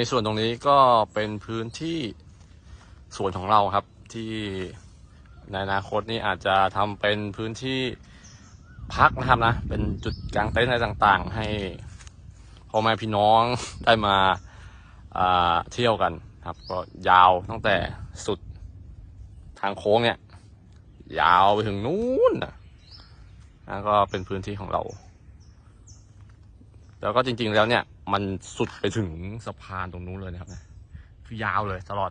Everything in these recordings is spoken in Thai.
ในส่วนตรงนี้ก็เป็นพื้นที่สวนของเราครับที่ในอนาคตนี้อาจจะทำเป็นพื้นที่พักนะครับนะ เป็นจุดกลางเต็นท์อะไรต่างๆ ให้พ่อแม่พี่น้องได้มาอ่าเที่ยวกันครับ ก็ยาวตั้งแต่สุดทางโค้งเนี่ย ยาวไปถึงนู้นนะแล้วก็เป็นพื้นที่ของเรา แล้วก็จริงๆแล้วเนี่ย มันสุดไปถึงสะพานตรงนู้นเลยนะครับนะคือยาวเลยตลอด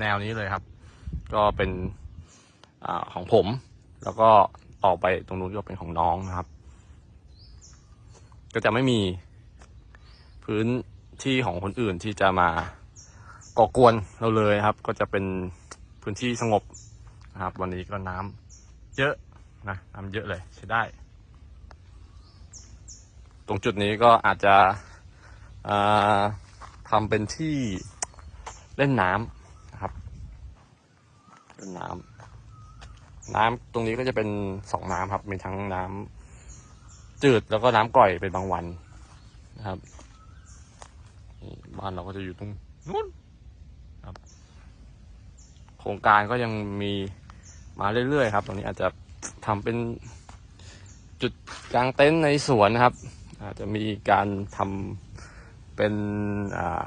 แนวนี้เลยครับ ก็เป็นอของผม แล้วก็ต่อไปตรงนู้นก็เป็นของน้องนะครับ ก็จะไม่มีพื้นที่ของคนอื่นที่จะมาก่อกวนเราเลยครับ ก็จะเป็นพื้นที่สงบนะครับ วันนี้ก็น้ำเยอะนะน้ำเยอะเลยใช้ได้ ตรงจุดนี้ก็อาจจะ ทำเป็นที่เล่นน้ำนะครับเล่นน้ำน้ำตรงนี้ก็จะเป็นสองน้ำครับ มีทั้งน้ำจืดแล้วก็น้ำก่อยเป็นบางวันนะครับบ้านเราก็จะอยู่ตรงนู้นครับ โครงการก็ยังมีมาเรื่อยๆครับ ตรงนี้อาจจะทำเป็นจุดกลางเต็นท์ในสวนนะครับ อาจจะมีการทำ เป็นอ่า